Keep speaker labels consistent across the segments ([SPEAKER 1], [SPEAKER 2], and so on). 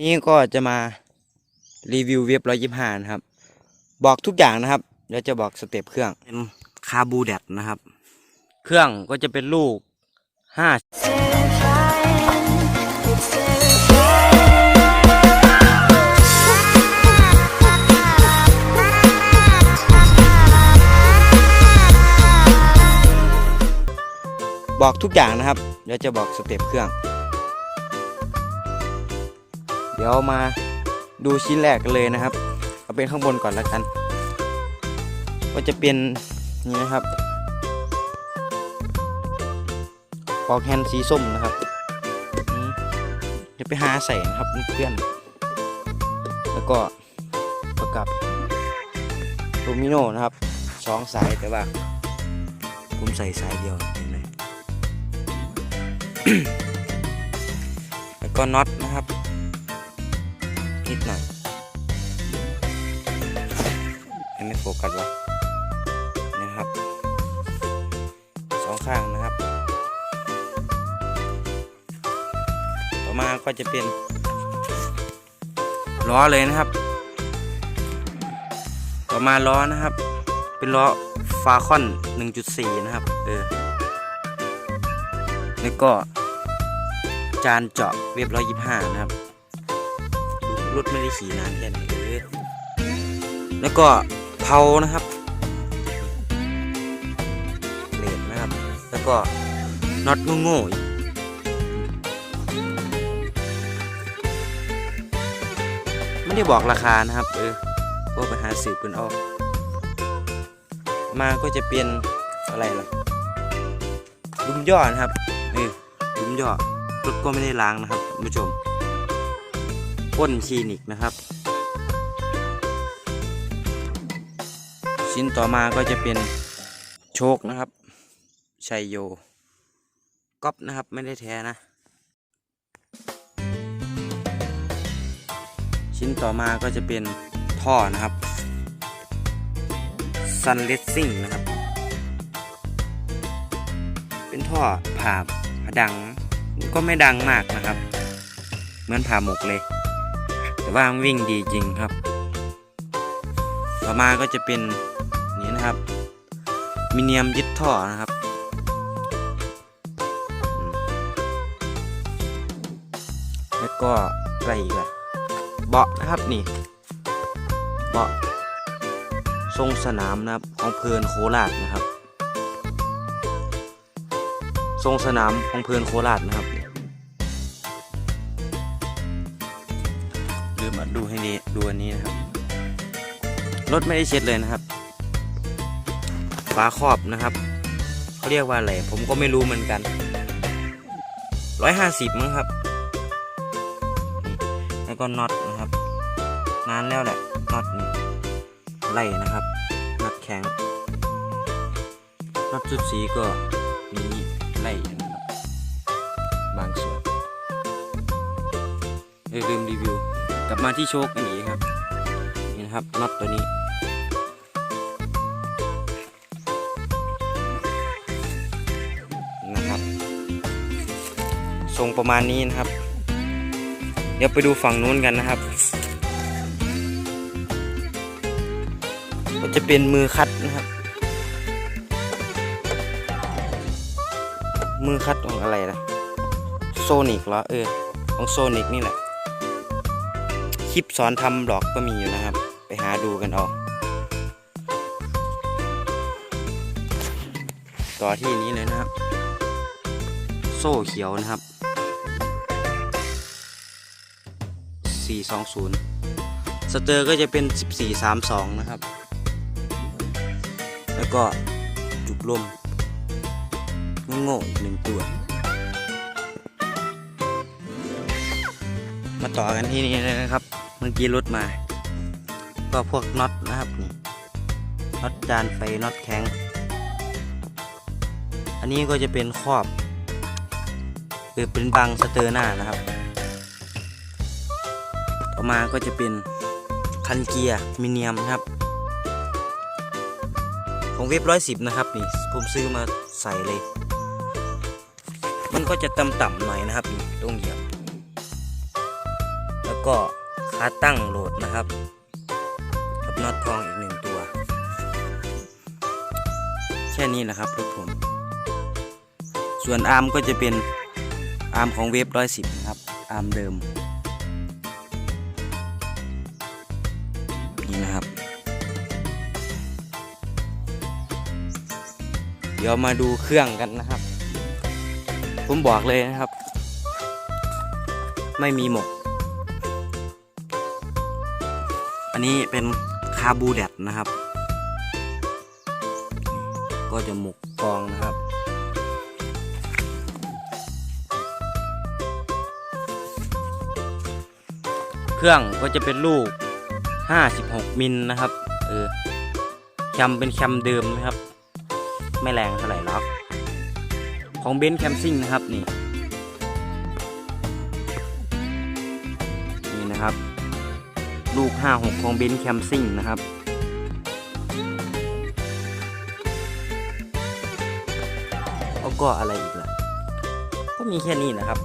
[SPEAKER 1] นี้ก็จะมารีวิวเว็บร้อยยี่ห้านะครับ บอกทุกอย่างนะครับเดี๋ยวจะบอกสเต็ปเครื่องเป็นคาบูแดดนะครับ เครื่องก็จะเป็นลูกห้าบอกทุกอย่างนะครับเดี๋ยวจะบอกสเต็ปเครื่อง เดี๋ยวมาดูชิ้นแรกกันเลยนะครับ เอาเป็นข้างบนก่อนแล้วกัน ก็จะเป็นนี่นะครับปอกแฮนสีส้มนะครับเดี๋ยวไปหาใส่นะครับเพื่อน แล้วก็ประกับโดมิโนนะครับสองสายแต่ว่า ผมใส่สายเดียวเห็นไหมแล้วก็น็อตนะครับ กัสวะนะครับสองข้างนะครับ ต่อมาก็จะเป็นล้อเลยนะครับ ต่อมาล้อนะครับ เป็นล้อฟาคอน 1.4 นะครับ เออ แล้วก็ จานเจาะเรียบร้อยยี่ห้านะครับ รถไม่ได้ขี่นานแค่ไหนเออแล้วก็ เผานะครับเลดนะครับ แล้วก็น็อตโง่ๆไม่ได้บอกราคานะครับ เออก็ไปหาสืบกันเอามาก็จะเป็นอะไรล่ะดุมย่อนะครับเออดุมย่อรถก็ไม่ได้ล้างนะครับท่านผู้ชมก้นคลินิกนะครับ ชิ้นต่อมาก็จะเป็นโชคนะครับชัยโยก๊อปนะครับไม่ได้แท้นะ ชิ้นต่อมาก็จะเป็นท่อนะครับ Sun Racing นะครับ เป็นท่อผ่าผดังก็ไม่ดังมากนะครับ เหมือนผ่าหมกเลย แต่ว่าวิ่งดีจริงครับ ต่อมาก็จะเป็น นะครับมิเนียมยึดท่อนะครับแล้วก็อะไรอีกล่ะเบาะนะครับนี่เบาะทรงสนามนะครับของเพลินโคราชนะครับ ทรงสนามของเพลินโคราชนะครับลืมมาดูให้ดีดูอันนี้นะครับรถไม่ได้เช็ดเลยนะครับ ฝาครอบนะครับเขาเรียกว่าอะไรผมก็ไม่รู้เหมือนกันร้อยห้าสิบมั้งครับ แล้วก็น็อตนะครับ นานแล้วแหละน็อตนี่ไล่นะครับน็อตแข็งน็อตจุดสีก็มีไล่อยู่นะครับางส่วนเอ้ยลืมรีวิว กลับมาที่โชคอันนี้ครับนี่นะครับน็อตตัวนี้ ทรงประมาณนี้นะครับ เดี๋ยวไปดูฝั่งนู้นกันนะครับ ก็จะเป็นมือคัดนะครับ มือคัดของอะไรนะโซนิกเหรอเออของโซนิกนี่แหละคลิปสอนทำบล็อกก็มีอยู่นะครับ ไปหาดูกันเอาต่อที่นี้เลยนะครับ โซ่เขียวนะครับ 420 สเตอร์ก็จะเป็น 1432 นะครับ แล้วก็จุกลมโง่ๆอีกหนึ่งตัว มาต่อกันที่นี่เลยนะครับ เมื่อกี้รถมา ก็พวกน็อตนะครับนี่น็อตจานไฟน็อตแข็ง อันนี้ก็จะเป็นครอบ คือเป็นบังสเตอร์หน้านะครับ มาก็จะเป็นคันเกียร์มิเนียมนะครับ ของเว็บร้อยสิบนะครับนี่ผมซื้อมาใส่เลย มันก็จะต่ำๆหน่อยนะครับนี่ตรงเหยียบ แล้วก็ขาตั้งโหลดนะครับกับน็อตทองอีกหนึ่งตัว แค่นี้แหละครับรถผม ส่วนอาร์มก็จะเป็นอาร์มของเวฟร้อยสิบนะครับ อาร์มเดิม ดี๋ยวมาดูเครื่องกันนะครับ ผมบอกเลยนะครับ ไม่มีหมก อันนี้เป็นคาบูแดดนะครับ ก็จะหมกกองนะครับเครื่องก็จะเป็นลูก 56 มิลนะครับ เออแคมเป็นแคมเดิมนะครับ ไม่แรงเท่าไหร่หรอกของเบนซ์แคมซิ่งนะครับนี่นี่นะครับ ลูก 56 ของเบนซ์แคมซิ่งนะครับแล้วก็อะไรอีกล่ะ ก็มีแค่นี้นะครับ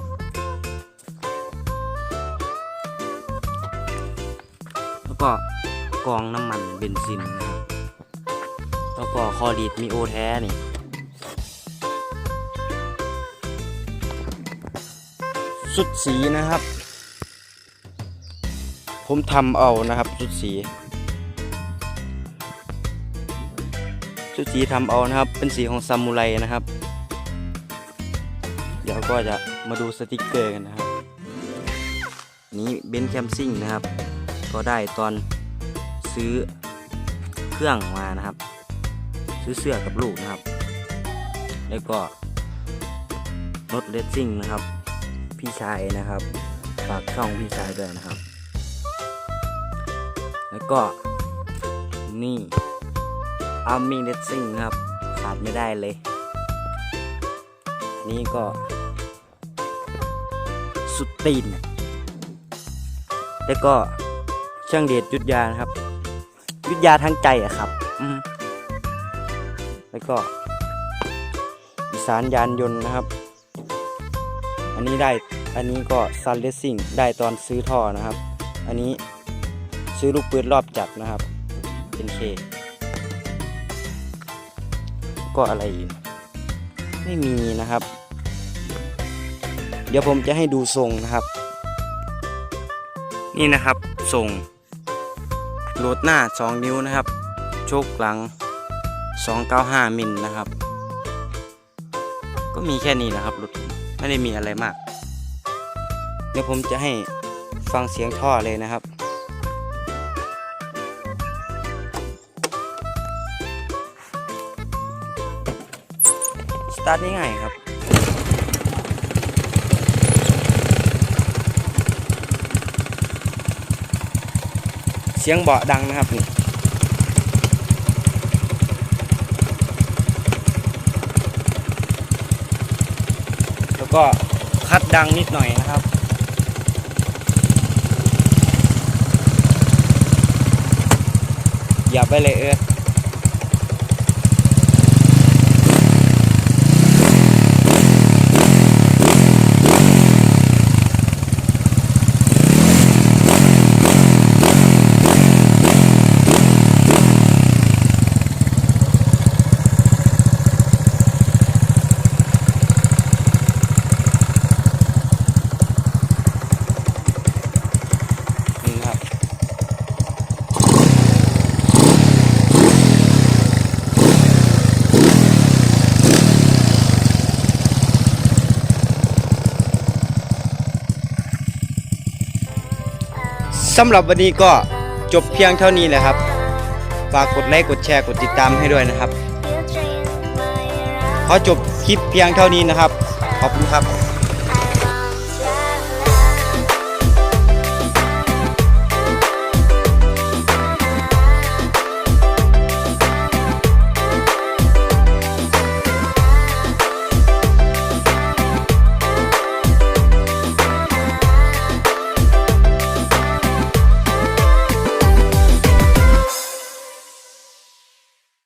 [SPEAKER 1] แล้วก็กองน้ำมันเบนซินนะครับ แล้วก็คอรีดมีโอแท้นี่สุดสีนะครับ ผมทำเอานะครับสุดสีสุดสีทำเอานะครับ เป็นสีของซามูไรนะครับ เดี๋ยวก็จะมาดูสติกเกอร์กันนะครับ นี้เบนแคมซิ่งนะครับ ก็ได้ตอนซื้อเครื่องมานะครับ ซื้อเสื้อกับลูกนะครับ แล้วก็รถเลสซิ่งนะครับ พี่ชายนะครับ ฝากช่องพี่ชายด้วยนะครับ แล้วก็นี่อาร์มิงเลสซิ่งครับ ขาดไม่ได้เลยนี่ก็สุดตีน แล้วก็ช่างเดชยุทธยานะครับ ยุทธยาทั้งใจอะครับ อืม แล้วก็อีสานยานยนต์นะครับ อันนี้ได้อันนี้ก็ซันเลสซิ่งได้ตอนซื้อท่อนะครับ อันนี้ซื้อลูกปืนรอบจับนะครับเป็นเคก็อะไรอีกไม่มีนะครับ เดี๋ยวผมจะให้ดูทรงนะครับ นี่นะครับทรงโหลดหน้า 2 นิ้วนะครับ โชคหลัง 295 มิลนะครับ ก็มีแค่นี้นะครับรถไม่ได้มีอะไรมาก เดี๋ยวผมจะให้ฟังเสียงท่อเลยนะครับสตาร์ทง่ายๆครับเสียงเบาะดังนะครับนี่แล้ว ก็คัดดังนิดหน่อยนะครับอย่าไปเลยเออ สำหรับวันนี้ก็จบเพียงเท่านี้แหละครับ ฝากกดไลค์กดแชร์กดติดตามให้ด้วยนะครับ ขอจบคลิปเพียงเท่านี้นะครับ ขอบคุณครับ